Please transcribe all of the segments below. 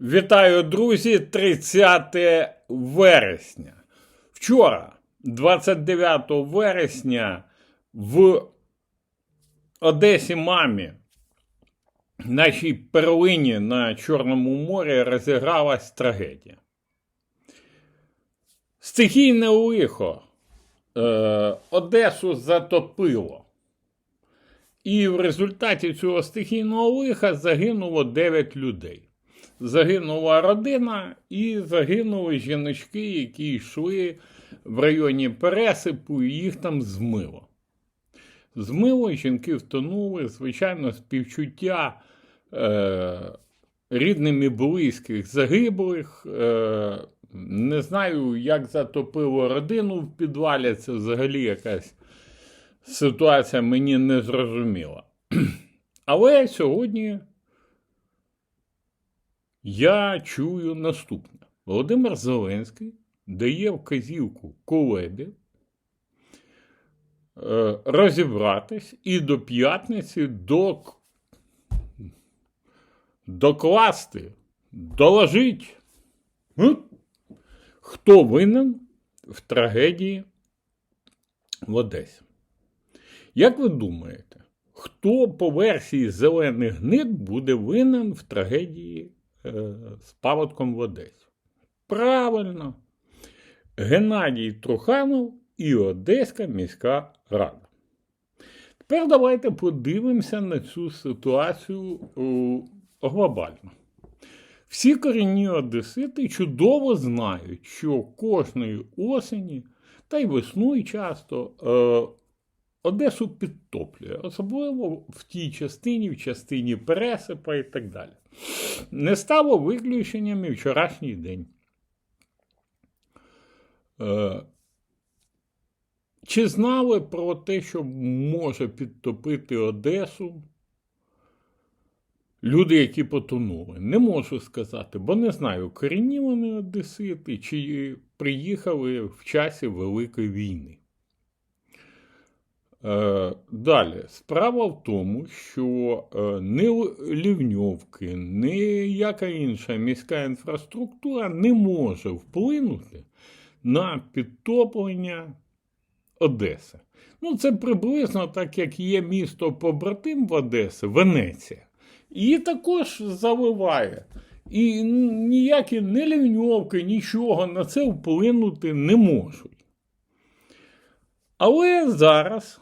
Вітаю, друзі! 30 вересня. Вчора, 29 вересня, в Одесі мамі, нашій перлині на Чорному морі, розігралась трагедія. Стихійне лихо е, Одесу затопило. І в результаті цього стихійного лиха загинуло 9 людей. Загинула родина і загинули жіночки, які йшли в районі Пересипу, і їх там змило. Змило, жінки втонули, звичайно, співчуття е, рідним і близьких загиблих. Е, не знаю, як затопило родину в підвалі, це взагалі якась ситуація мені не зрозуміла. Але сьогодні я чую наступне: Володимир Зеленський дає вказівку колебі е, розібратись і до п'ятниці док... докласти, доложить, хто винен в трагедії в Одесі. Як ви думаєте, хто по версії зелених гнид буде винен в трагедії з паводком в Одесі? Правильно, Геннадій Труханов і Одеська міська рада. Тепер давайте подивимося на цю ситуацію глобально. Всі корінні одесити чудово знають, що кожної осені, та й весною часто е, Одесу підтоплює, особливо в тій частині, в частині Пересипа і так далі. Не стало виключенням і вчорашній день. Е, Чи знали про те, що може підтопити Одесу люди, які потонули? Не можу сказати, бо не знаю, корінні вони одесити, чи приїхали в часі Великої війни. Е, Далі, справа в тому, що е, ні Лівньовки, ніяка інша міська інфраструктура не може вплинути на підтоплення Одеси. Ну, це приблизно так, як є місто побратим в Одесі, Венеція. Її також заливає. І ніякі ні лівньовки, нічого на це вплинути не можуть. Але зараз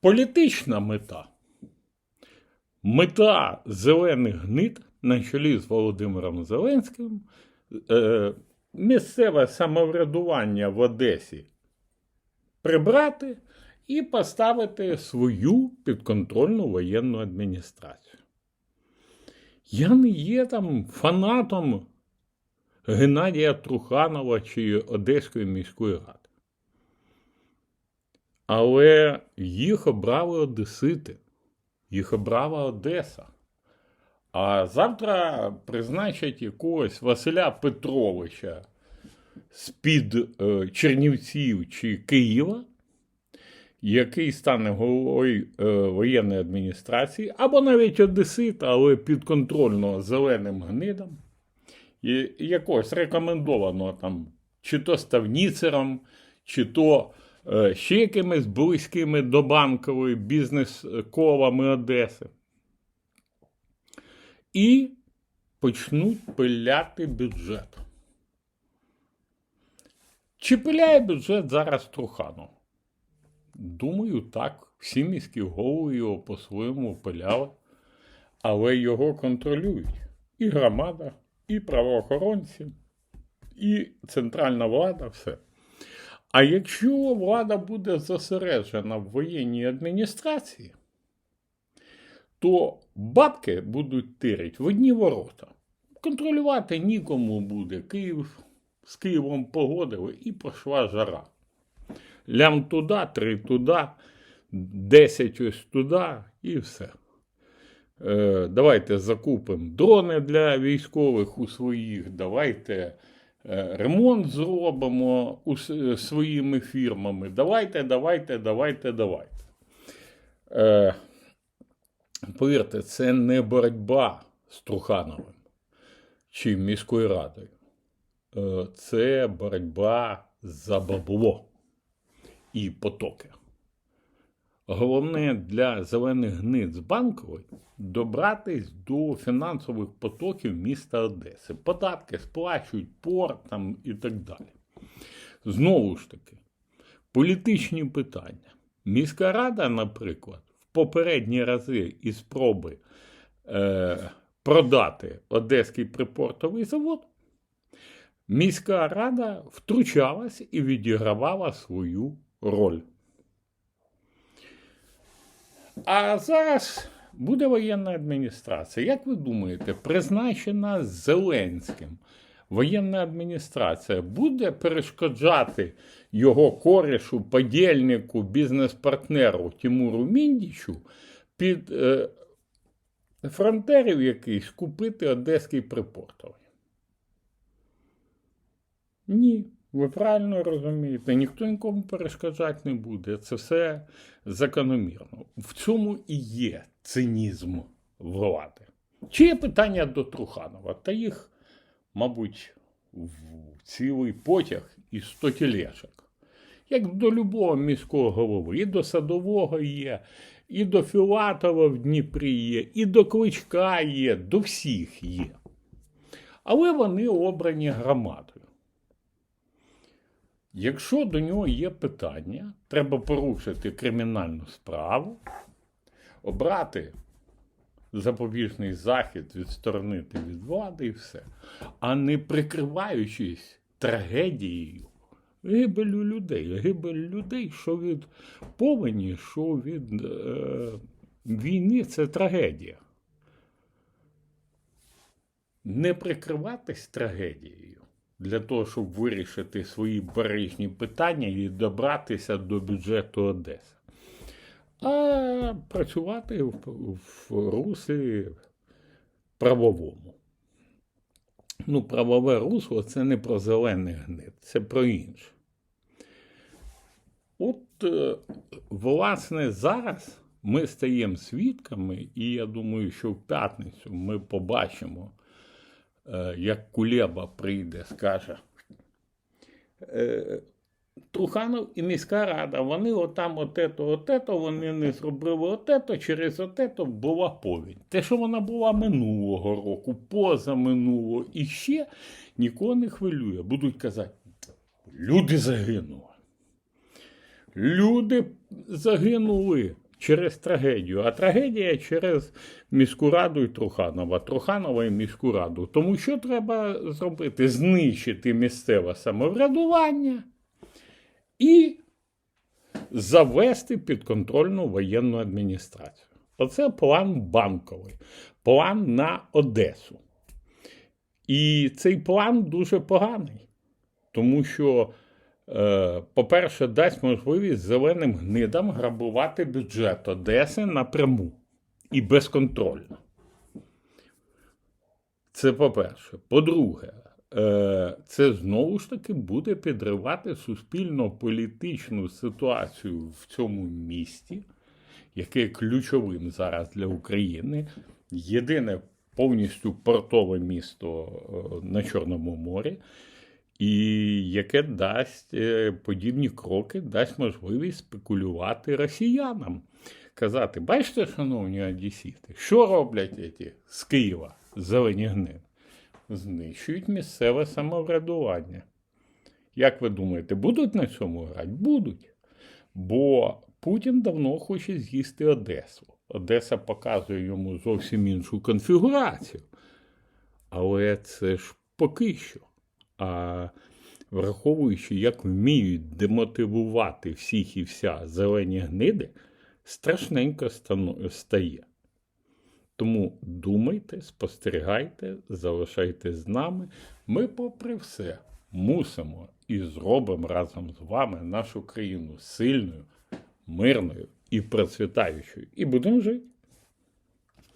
політична мета. Мета зелених гнид на чолі з Володимиром Зеленським, е, місцеве самоврядування в Одесі прибрати і поставити свою підконтрольну воєнну адміністрацію. Я не є там фанатом Геннадія Труханова чи Одеської міської ради. Але їх обрали Одесити, їх обрала Одеса. А завтра призначать якогось Василя Петровича з-під е, Чернівців чи Києва, який стане головою е, воєнної адміністрації, або навіть Одесит, але підконтрольного зеленим гнидом, і якогось рекомендованого там, чи то ставніцером, чи то ще якимись близькими до банкової бізнес-колами Одеси. І почнуть пиляти бюджет. Чи пиляє бюджет зараз Труханов? Думаю, так. Всі міські голови його по-своєму пиляли, але його контролюють і громада, і правоохоронці, і центральна влада, все. А якщо влада буде зосереджена в воєнній адміністрації, то бабки будуть тирить в одні ворота. Контролювати нікому буде. Київ з Києвом погодили і пішла жара. Лям туди, три туди, десять ось туди і все. Е, давайте закупимо дрони для військових у своїх, давайте ремонт зробимо своїми фірмами. Давайте, давайте, давайте, давайте. Е, повірте, це не боротьба з Трухановим. чи міською радою. Е, Це боротьба за бабло і потоки. Головне для зелених гнид з банкової добратись до фінансових потоків міста Одеси. Податки сплачують порт і так далі. Знову ж таки, політичні питання. Міська рада, наприклад, в попередні рази і спроби е, продати Одеський припортовий завод, міська рада втручалась і відігравала свою роль. А зараз буде воєнна адміністрація. Як ви думаєте, призначена Зеленським воєнна адміністрація буде перешкоджати його корішу, подільнику, бізнес-партнеру Тимуру Міндічу під е, фронтерів якийсь купити одеський припортовий? Ні, ви правильно розумієте, ніхто нікому перешкоджати не буде. Це все закономірно. В цьому і є цинізм влади. Чи є питання до Труханова? Та їх, мабуть, в цілий потяг і сто тілешок. Як до любого міського голови, і до садового є, і до Філатова в Дніпрі є, і до Кличка є, до всіх є. Але вони обрані громадою. Якщо до нього є питання, треба порушити кримінальну справу, обрати запобіжний захід, відсторонити від влади і все, а не прикриваючись трагедією, гибелю людей, гибель людей, що від повені, що від е, війни це трагедія. Не прикриватись трагедією для того, щоб вирішити свої барижні питання і добратися до бюджету Одеси. А працювати в, в руслі правовому. Ну, правове русло це не про зелений гнит, це про інше. От, е, власне, зараз ми стаємо свідками, і я думаю, що в п'ятницю ми побачимо як Кулеба прийде, скаже. Е, Труханов і міська рада, вони отам отето, отето, вони не зробили отето, через отето була повінь. Те, що вона була минулого року, позаминулого, і ще нікого не хвилює. Будуть казати, люди загинули. Люди загинули через трагедію, а трагедія через міську раду і Труханова, Труханова і міську раду. Тому що треба зробити? Знищити місцеве самоврядування і завести підконтрольну воєнну адміністрацію. Оце план банковий, план на Одесу. І цей план дуже поганий, тому що по-перше, дасть можливість зеленим гнидам грабувати бюджет Одеси напряму і безконтрольно. Це по-перше. По-друге, е, це знову ж таки буде підривати суспільно-політичну ситуацію в цьому місті, яке ключовим зараз для України. Єдине повністю портове місто е, на Чорному морі і яке дасть е, подібні кроки, дасть можливість спекулювати росіянам. Казати, бачите, шановні одесіти, що роблять ці з Києва зелені гни? Знищують місцеве самоврядування. Як ви думаєте, будуть на цьому грати? Будуть. Бо Путін давно хоче з'їсти Одесу. Одеса показує йому зовсім іншу конфігурацію. Але це ж поки що. А враховуючи, як вміють демотивувати всіх і вся зелені гниди, страшненько стає. Тому думайте, спостерігайте, залишайте з нами. Ми, попри все, мусимо і зробимо разом з вами нашу країну сильною, мирною і процвітаючою. І будемо жити.